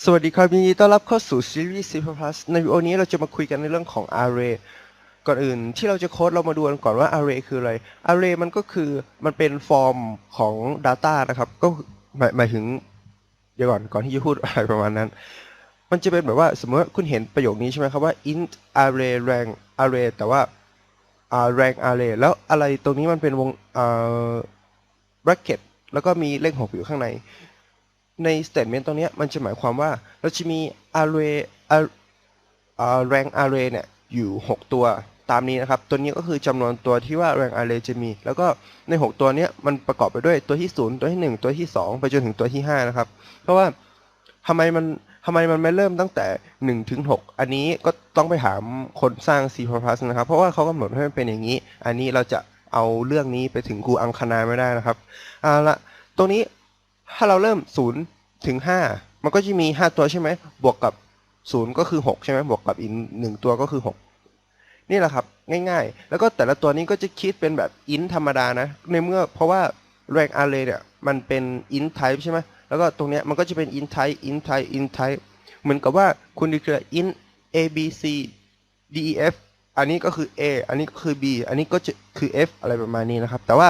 สวัสดีครับยินดีต้อนรับเข้าสู่ซีรีส์ C++ ในวิดีโอนี้เราจะมาคุยกันในเรื่องของ array ก่อนอื่นที่เราจะโค้ดเรามาดูกันก่อนว่า array คืออะไร array มันก็คือมันเป็นฟอร์มของ data นะครับ ก็หมายหมายถึง เดี๋ยวก่อนก่อนที่จะพูดอะไรประมาณนั้น มันจะเป็นแบบว่าสมมติว่าคุณเห็นประโยคนี้ใช่ไหมครับว่า int array rank array แต่ว่า rank array แล้วอะไรตรงนี้มันเป็นวง bracket แล้วก็มีเลขหกอยู่ข้างใน ใน statement ตรงนี้มันจะหมายความว่าเราจะมี array ar- อ่า rank array เนี่ยอยู่ 6 ตัวตามนี้นะครับ ตัวนี้ก็คือจำนวนตัวที่ว่า rank array จะมี แล้วก็ใน 6 ตัวนี้มันประกอบไปด้วยตัวที่ 0 ตัวที่ 1 ตัวที่ 2 ไปจนถึงตัวที่ 5 นะครับ เพราะว่าทำไมมันทำไมมันไม่เริ่มตั้งแต่1ถึง6อันนี้ก็ต้องไปถามคนสร้าง C++ นะครับ เพราะว่าเขากำหนดให้มันเป็นอย่างนี้ อันนี้เราจะเอาเรื่องนี้ไปถึงครูอังคณาไม่ได้นะครับเอาละตรงนี้ ถ้าเราเริ่ม0ถึง5มันก็จะมี5ตัวใช่ไหม บวกกับ0ก็คือ6ใช่ไหมบวกกับอีกหนึ่งตัวก็คือ6นี่แหละครับ ง่ายๆ แล้วก็แต่ละตัวนี้ก็จะคิดเป็นแบบ int ธรรมดานะ ในเมื่อเพราะว่า rank array เนี่ยมันเป็น int type ใช่ไหมแล้วก็ตรงเนี้ยมันก็จะเป็น int type int type int type เหมือนกับว่าคุณดีเคลียร์ int a b c d e f อันนี้ก็คือ a อันนี้ก็คือ b อันนี้ก็คือ f อะไรประมาณนี้นะครับ แต่ว่า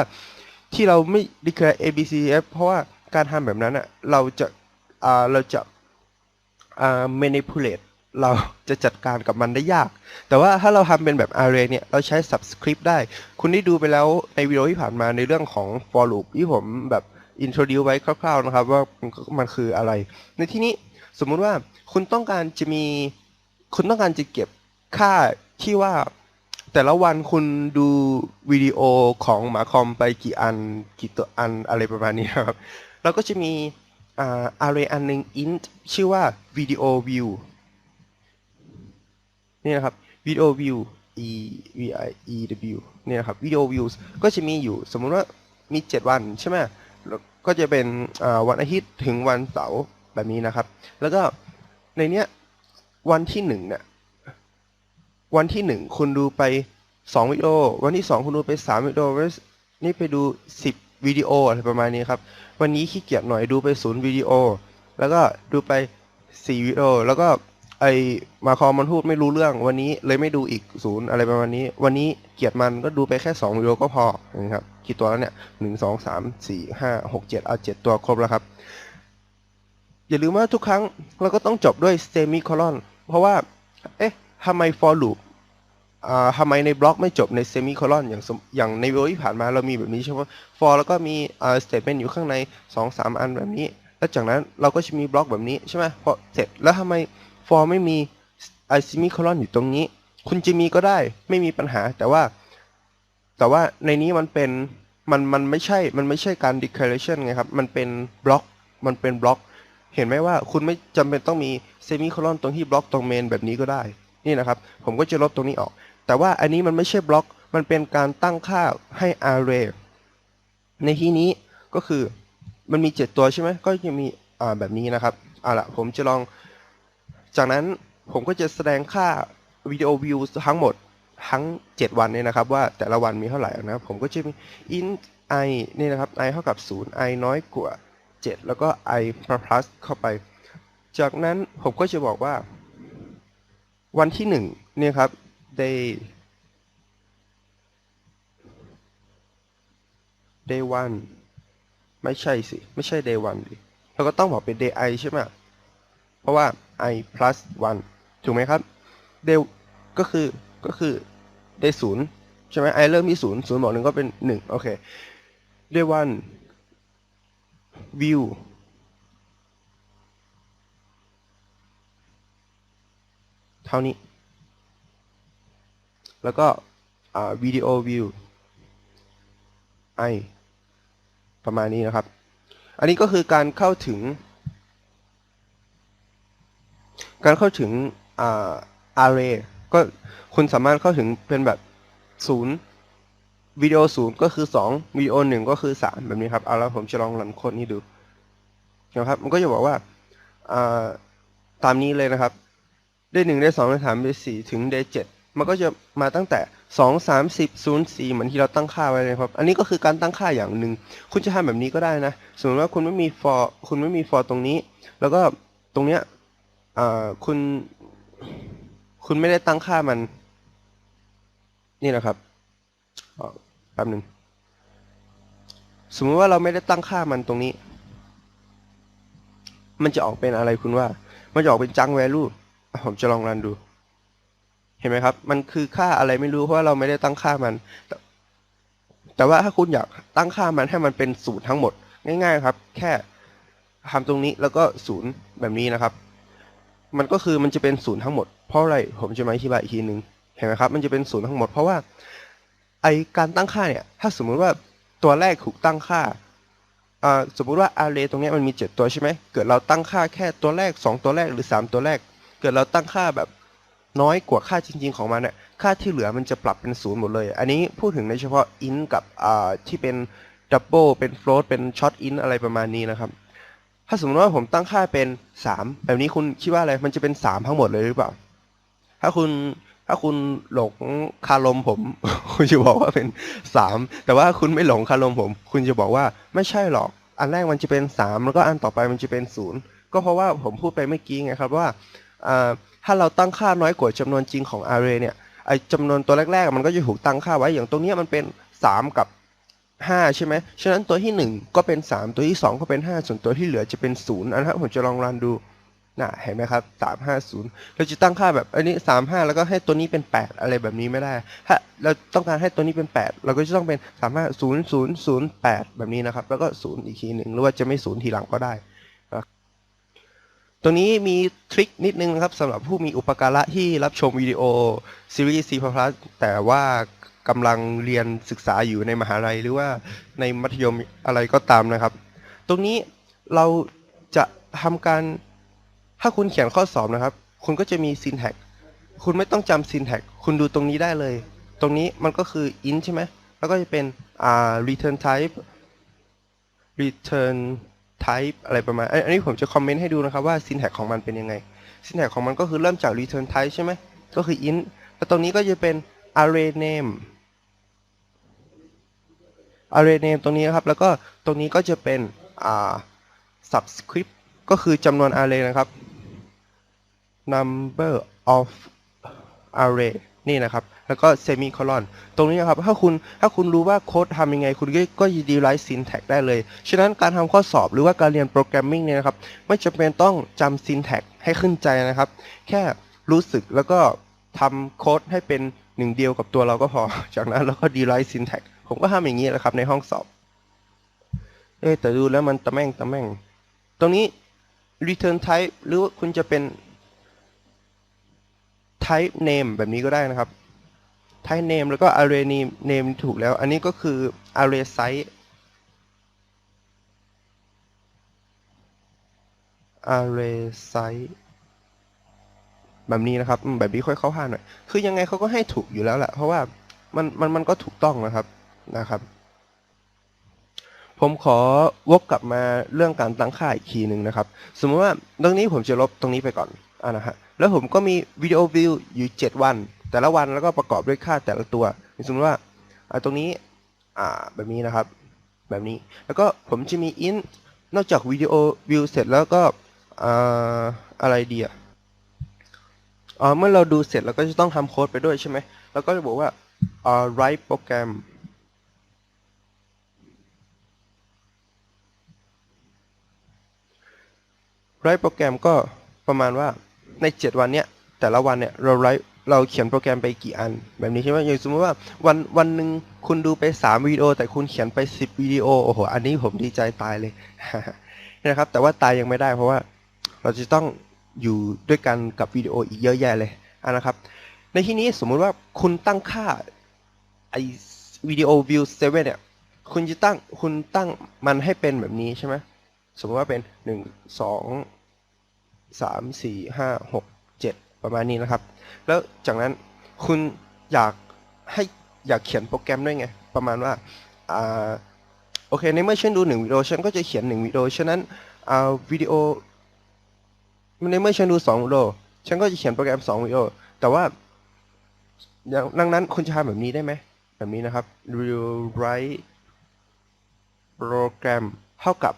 ที่เราไม่ declare A B C D F เพราะว่า การทำแบบนั้นอะเราจะอ่าเราจะอ่า manipulate เราจะจัดการกับมันได้ยาก แต่ว่าถ้าเราทำเป็นแบบ array เนี่ย เราใช้ subscript ได้ คุณได้ดูไปแล้วในวิดีโอที่ผ่านมาในเรื่องของ for loop ที่ผมแบบ introduce ไว้คร่าวๆนะครับ ว่ามันคืออะไร ในที่นี้สมมุติว่าคุณต้องการจะมี คุณต้องการจะเก็บค่าที่ว่าแต่ละวันคุณดูวิดีโอของหมาคอมไปกี่อัน กี่ตัวอันอะไรประมาณนี้นะครับ แล้วก็จะมีอา array อันหนึ่ง int ชื่อว่า video view นี่นะครับ video view e v i e w นี่นะครับ video views ก็จะมีอยู่สมมุติว่ามี 7 วันใช่ไหมก็จะเป็นวันอาทิตย์ถึงวันเสาร์แบบนี้นะครับ แล้วก็ในเนี้ยวันที่หนึ่งเนี่ยวันที่หนึ่งคุณดูไปสองวิดีโอ วันที่สองคุณดูไปสามวิดีโอนนี่ไปดูสิบวิดีโออะไรประมาณนี้ครับ วันนี้ขี้เกียจหน่อยดูไปศูนย์วิดีโอ แล้วก็ดูไปสี่วิดีโอ แล้วก็ไอมาคอมมันพูดไม่รู้เรื่อง วันนี้เลยไม่ดูอีกศูนย์อะไรประมาณนี้ วันนี้เกียจมันก็ดูไปแค่สองวิดีโอก็พอนะครับกี่ตัวแล้วเนี่ยหนึ่งสองสามสี่ห้าหกเจ็ดเอาเจ็ดตัวครบแล้วครับ อย่าลืมว่าทุกครั้งเราก็ต้องจบด้วย semicolon เพราะว่า เอ๊ะทำไม for loop อ่าทำไมในบล็อกไม่จบใน semicolon อย่างสมอย่างในวิดีโอที่ผ่านมาเรามีแบบนี้ใช่ไหม for แล้วก็มีอ่า statement อยู่ข้างใน 2 3 อันแบบนี้ แล้วจากนั้นเราก็จะมีบล็อกแบบนี้ใช่ไหมพอเสร็จแล้วทำไม for ไม่มีไอ semicolon อยู่ตรงนี้ คุณจะมีก็ได้ไม่มีปัญหาแต่ว่า แต่ว่าในนี้มันเป็นมันมันไม่ใช่มันไม่ใช่การ declaration ไงครับ มันเป็นบล็อกมันเป็นบล็อก เห็นไหมว่าคุณไม่จำเป็นต้องมีเซมิโคลอนตรงที่บล็อกตรงเมนแบบนี้ก็ได้นี่นะครับ ผมก็จะลบตรงนี้ออก แต่ว่าอันนี้มันไม่ใช่บล็อก มันเป็นการตั้งค่าให้ array ในที่นี้ก็คือมันมี 7 ตัวใช่ไหมก็จะมีอ่าแบบนี้นะครับเอาละผมจะลอง จากนั้นผมก็จะแสดงค่าวิดีโอวิวทั้งหมดทั้ง 7 วันเนี่ยนะครับ ว่าแต่ละวันมีเท่าไหร่นะผมก็จะมี int i นี่นะครับ i เท่ากับ 0 i น้อยกว่า 7 แล้วก็ i plus เข้าไป จากนั้นผมก็จะบอกว่า วันที่หนึ่งเนี่ยครับ day day one ไม่ใช่สิ ไม่ใช่ day one ดิเราก็ต้องบอกเป็น day i ใช่ไหมเพราะว่า i plus 1ถูกไหมครับ day ก็คือก็คือ day ศูนย์ใช่ไหม i เริ่มที่ศูนย์ศูนย์บอกหนึ่งก็เป็นหนึ่งโอเค day one view เท่านี้ แล้วก็วิดีโอวิว i ประมาณนี้นะครับ อันนี้ก็คือการเข้าถึง การเข้าถึงอ่า array ก็คุณสามารถเข้าถึงเป็นแบบศูนย์วิดีโอศูนย์ก็คือสองวิดีโอหนึ่งก็คือสามแบบนี้ครับ เอาแล้วผมจะลองรันโค้ดนี้ดูนะครับ มันก็จะบอกว่าาตามนี้เลยนะครับ ได้หนึ่งได้สองได้สามได้สี่ถึงได้เจ็ด มันก็จะมาตั้งแต่สองสามสิบศูนย์สี่เหมือนที่เราตั้งค่าไว้เลยครับ อันนี้ก็คือการตั้งค่าอย่างหนึ่ง คุณจะทำแบบนี้ก็ได้นะ สมมติว่าคุณไม่มี for คุณไม่มี for ตรงนี้ แล้วก็ตรงเนี้ยคุณ คุณไม่ได้ตั้งค่ามัน นี่นะครับอ๋อแป๊บหนึ่ง สมมติว่าเราไม่ได้ตั้งค่ามันตรงนี้ มันจะออกเป็นอะไรคุณว่า มันจะออกเป็นจัง value อะผมจะลองรันดู เห็นไหมครับ มันคือค่าอะไรไม่รู้เพราะว่าเราไม่ได้ตั้งค่ามันแต่แต่ว่าถ้าคุณอยากตั้งค่ามันให้มันเป็นศูนย์ทั้งหมด ง่าย ๆ ครับ แค่ทำตรงนี้แล้วก็ศูนย์แบบนี้นะครับ มันก็คือมันจะเป็นศูนย์ทั้งหมด เพราะอะไรผมจะมาอธิบายอีกทีหนึ่งเห็นไหมครับ มันจะเป็นศูนย์ทั้งหมด เพราะว่าไอการตั้งค่าเนี่ย ถ้าสมมุติว่าตัวแรกถูกตั้งค่าอ่าสมมุติว่า array ตรงนี้มันมี 7 ตัวใช่ไหม เกิดเราตั้งค่าแค่ตัวแรก 2 ตัวแรกหรือ 3 ตัวแรก เกิดเราตั้งค่าแบบ น้อยกว่าค่าจริง ๆ ของมันเนี่ยค่าที่เหลือมันจะปรับเป็นศูนย์หมดเลย อันนี้พูดถึงในเฉพาะ int กับอ่าที่เป็น double เป็น float เป็น short int อะไรประมาณนี้นะครับ ถ้าสมมติว่าผมตั้งค่าเป็น 3 แบบนี้คุณคิดว่าอะไร มันจะเป็น 3 ทั้งหมดเลยหรือเปล่า ถ้าคุณถ้าคุณหลงคารมผม คุณจะบอกว่าเป็น 3 แต่ว่าคุณไม่หลงคารมผม คุณจะบอกว่าไม่ใช่หรอก อันแรกมันจะเป็น 3 แล้วก็อันต่อไปมันจะเป็น 0 ก็เพราะว่าผมพูดไปเมื่อกี้ไงครับว่าอ่า ถ้าเราตั้งค่าน้อยกว่าจำนวนจริงของ array เนี่ยไอจำนวนตัวแรกๆ มันก็จะถูกตั้งค่าไว้อย่างตรงนี้มันเป็น 3 กับ 5 ใช่ไหมฉะนั้นตัวที่ 1 ก็เป็น 3 ตัวที่ 2 ก็เป็น 5 ส่วนตัวที่เหลือจะเป็น 0 อันนะครับผมจะลองรันดูน่ะเห็นไหมครับ 350 เราจะตั้งค่าแบบอันนี้ 35 แล้วก็ให้ตัวนี้เป็น 8 อะไรแบบนี้ไม่ได้ ถ้าเราต้องการให้ตัวนี้เป็น 8 เราก็จะต้องเป็น 350008 แบบนี้นะครับ แล้วก็ 0 อีกทีหนึ่งหรือว่าจะไม่ 0 ทีหลังก็ได้ ตรงนี้มีทริคนิดนึงนะครับสำหรับผู้มีอุปการะที่รับชมวิดีโอซีรีส์ C++ แต่ว่ากำลังเรียนศึกษาอยู่ในมหาลัยหรือว่าในมัธยมอะไรก็ตามนะครับ ตรงนี้เราจะทำการถ้าคุณเขียนข้อสอบนะครับ คุณก็จะมี syntax คุณไม่ต้องจำ syntax คุณดูตรงนี้ได้เลย ตรงนี้มันก็คือ int ใช่ไหมแล้วก็จะเป็นอ่า return type return type อะไรประมาณ อันนี้ผมจะคอมเมนต์ให้ดูนะครับว่า syntax ของมันเป็นยังไง syntax ของมันก็คือเริ่มจาก return type ใช่ไหม ก็คือ int แล้วตรงนี้ก็จะเป็น array name array name ตรงนี้นะครับ แล้วก็ตรงนี้ก็จะเป็น subscript ก็คือจำนวน array นะครับ number of array นี่นะครับ แล้วก็ semicolon ตรงนี้นะครับ ถ้าคุณ ถ้าคุณรู้ว่าโค้ดทำยังไง คุณก็ก็ derive syntax ได้เลย ฉะนั้นการทำข้อสอบหรือว่าการเรียนโปรแกรมมิ่งเนี่ยนะครับ ไม่จำเป็นต้องจำ syntax ให้ขึ้นใจนะครับ แค่รู้สึกแล้วก็ทำโค้ดให้เป็นหนึ่งเดียวกับตัวเราก็พอ จากนั้นเราก็ derive syntax ผมก็ทำอย่างนี้แหละครับในห้องสอบ เอ๊แต่ดูแล้วมันตะแม่งตะแม่ง ตรงนี้ return type หรือว่าคุณจะเป็น type name แบบนี้ก็ได้นะครับ type name แล้วก็ array name name ถูกแล้ว อันนี้ก็คือ array size array size แบบนี้นะครับ แบบนี้ค่อยเข้าผ่าหน่อย คือยังไงเขาก็ให้ถูกอยู่แล้วแหละ เพราะว่ามันมันมันก็ถูกต้องนะครับนะครับ ผมขอวกกลับมาเรื่องการตั้งค่าอีกทีหนึ่งนะครับ สมมติว่าตรงนี้ผมจะลบตรงนี้ไปก่อน อ่านะฮะแล้วผมก็มีวิดีโอวิวอยู่ 7 วัน แต่ละวันแล้วก็ประกอบด้วยค่าแต่ละตัวสมมติว่าตรงนี้อ่าแบบนี้นะครับ แบบนี้แล้วก็ผมจะมี int นอกจากวิดีโอวิวเสร็จแล้วก็อ่าอะไรดีอะเมื่อเราดูเสร็จเราก็จะต้องทำโค้ดไปด้วยใช่ไหมแล้วก็จะบอกว่า write program write โปรแกรมก็ประมาณว่า ใน 7 วันเนี้ยแต่ละวันเนี่ยเรา write เราเขียนโปรแกรมไปกี่อัน แบบนี้ใช่ไหมอย่างสมมติว่าวันวันหนึ่งคุณดูไป 3 วิดีโอ แต่คุณเขียนไป 10 วิดีโอโอ้โหอันนี้ผมดีใจตายเลยนะครับ แต่ว่าตายยังไม่ได้เพราะว่าเราจะต้องอยู่ด้วยกันกับวิดีโออีกเยอะแยะเลยอะนะครับ ในที่นี้สมมุติว่าคุณตั้งค่าไอวิดีโอวิวเซเว่นเนี่ยคุณจะตั้งคุณตั้งมันให้เป็นแบบนี้ใช่ไหมสมมติว่าเป็นหนึ่ งสองสามสี่ห้าหกเจ็ดประมาณนี้นะครับ แล้วจากนั้นคุณอยากให้อยากเขียนโปรแกรมด้วยไง ประมาณว่าอ่าโอเคในเมื่อฉันดูหนึ่งวิดีโอฉันก็จะเขียนหนึ่งวิดีโอฉะนั้นอ่าวิดีโอในเมื่อฉันดูสองวิดีโอฉันก็จะเขียนโปรแกรมสองวิดีโอแต่ว่าอย่างดังนั้นคุณจะทำแบบนี้ได้ไหมแบบนี้นะครับ rewrite โปรแกรมเท่ากับ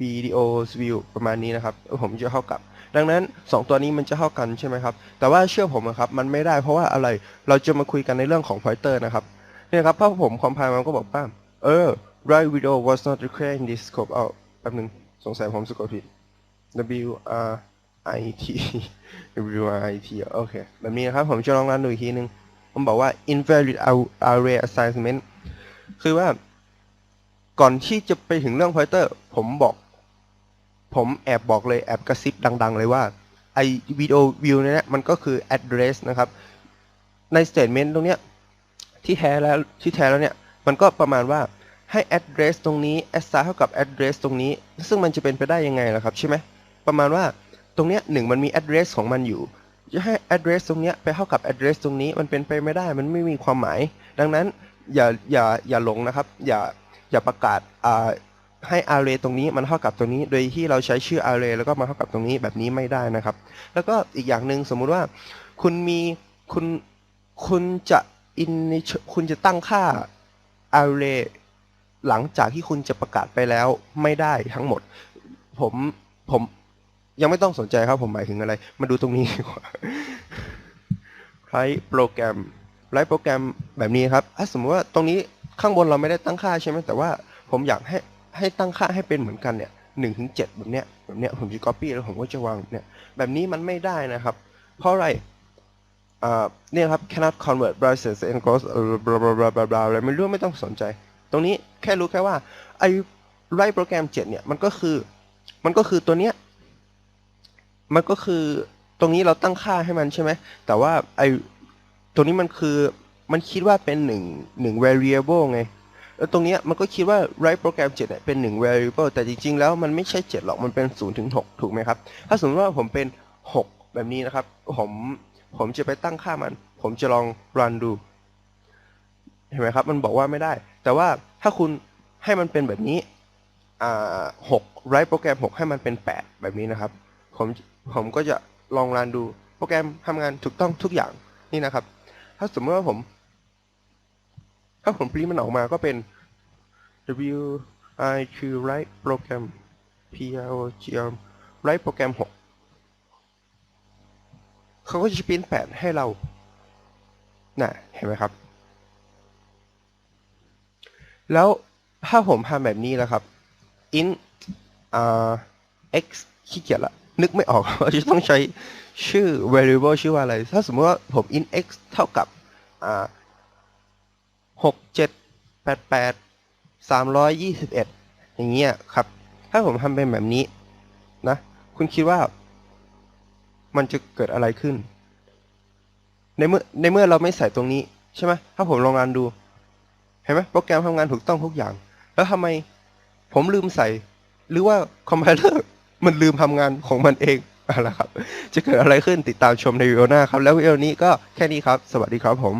วิดีโอวิว videos view ประมาณนี้นะครับผมจะเท่ากับ ดังนั้น 2 ตัวนี้มันจะเท่ากันใช่ไหมครับแต่ว่าเชื่อผมนะครับมันไม่ได้เพราะว่าอะไรเราจะมาคุยกันในเรื่องของ pointer นะครับเนี่ยครับถ้าผมคอมไพล์มันก็บอกว่าเออ right video was not declared in this scope เอาแป๊บนึงสงสัยผมสะกดผิด W R I T W R I T โอเคแบบนี้นะครับผมจะลองรันดูอีกทีนึงผมบอกว่า invalid array assignment คือว่า ก่อนที่จะไปถึงเรื่อง pointer ผมบอก ผมแอบบอกเลยแอบกระซิบดัง ๆ เลยว่าไอวิดีโอวิวเนี่ยมันก็คือ address นะครับ ใน statement ตรงเนี้ยที่แท้แล้วที่แท้แล้วเนี่ย มันก็ประมาณว่าให้ address ตรงนี้ assign เท่ากับ address ตรงนี้ ซึ่งมันจะเป็นไปได้ยังไงล่ะครับใช่ไหมประมาณว่าตรงเนี้ยหนึ่งมันมี address ของมันอยู่ จะให้ address ตรงเนี้ยไปเท่ากับ address ตรงนี้มันเป็นไปไม่ได้มันไม่มีความหมาย ดังนั้นอย่าอย่าอย่าหลงนะครับ อย่า อย่าประกาศอ่าให้ array ตรงนี้มันเท่ากับตรงนี้ โดยที่เราใช้ชื่อ array แล้วก็มาเท่ากับตรงนี้แบบนี้ไม่ได้นะครับ แล้วก็อีกอย่างหนึ่งสมมุติว่าคุณมีคุณคุณจะ in คุณจะตั้งค่า array หลังจากที่คุณจะประกาศไปแล้วไม่ได้ทั้งหมด ผมผมยังไม่ต้องสนใจครับผมหมายถึงอะไร มาดูตรงนี้ดีกว่า write โปรแกรม write โปรแกรมแบบนี้ครับถ้าสมมติว่าตรงนี้ ข้างบนเราไม่ได้ตั้งค่าใช่ไหมแต่ว่าผมอยากให้ให้ตั้งค่าให้เป็นเหมือนกันเนี่ยหนึ่งถึงเจ็ดแบบเนี้ยแบบเนี้ยผมจะ copy แล้วผมก็จะวางเนี้ยแบบนี้มันไม่ได้นะครับ เพราะอะไรอ่าเนี่ยครับ cannot convert braces and cross บลาบลาบลาบลาบลาอะไรไม่รู้ไม่ต้องสนใจ ตรงนี้แค่รู้แค่ว่าไอ้ไรโปรแกรม 7 เนี่ยมันก็คือมันก็คือตัวเนี้ยมันก็คือตรงนี้เราตั้งค่าให้มันใช่ไหมแต่ว่าไอ้ตรงนี้มันคือ มันคิดว่าเป็นหนึ่งหนึ่ง variable ไง แล้วตรงเนี้ยมันก็คิดว่า write โปรแกรม7เนี่ยเป็นหนึ่ง variable แต่จริง ๆ แล้วมันไม่ใช่ 7 หรอก มันเป็น0ถึง6ถูกไหมครับ ถ้าสมมติว่าผมเป็น 6 แบบนี้นะครับ ผมผมจะไปตั้งค่ามัน ผมจะลอง run ดู เห็นไหมครับ มันบอกว่าไม่ได้ แต่ว่าถ้าคุณให้มันเป็นแบบนี้ อ่า6 write โปรแกรม 6 ให้มันเป็น 8 แบบนี้นะครับ ผมผมก็จะลองรันดู โปรแกรมทำงานถูกต้องทุกอย่างนี่นะครับ ถ้าสมมติว่าผม ถ้าผมปริ้นมันออกมาก็เป็น W I Q write โปรแกรม P R O G M write โปรแกรม6เขาก็จะปริ้นแปดให้เราน่ะเห็นไหมครับ แล้วถ้าผมทำแบบนี้แล้วครับ int อ่า x ขี้เกียจละ นึกไม่ออกว่าจะต้องใช้ชื่อ variable ชื่อว่าอะไร ถ้าสมมติว่าผม int x เท่ากับอ่า หกเจ็ดแปดแปดสามร้อยยี่สิบเอ็ดอย่างเงี้ยครับ ถ้าผมทำเป็นแบบนี้นะ คุณคิดว่า มันจะเกิดอะไรขึ้น ในเมื่อในเมื่อเราไม่ใส่ตรงนี้ใช่ไหมถ้าผมลองรันดู เห็นไหมโปรแกรมทำงานถูกต้องทุกอย่าง แล้วทำไมผมลืมใส่ หรือว่าคอมไพเลอร์มันลืมทำงานของมันเองอะไรครับ จะเกิดอะไรขึ้นติดตามชมในวิดีโอหน้าครับ แล้ววิดีโอนี้ก็แค่นี้ครับ สวัสดีครับผม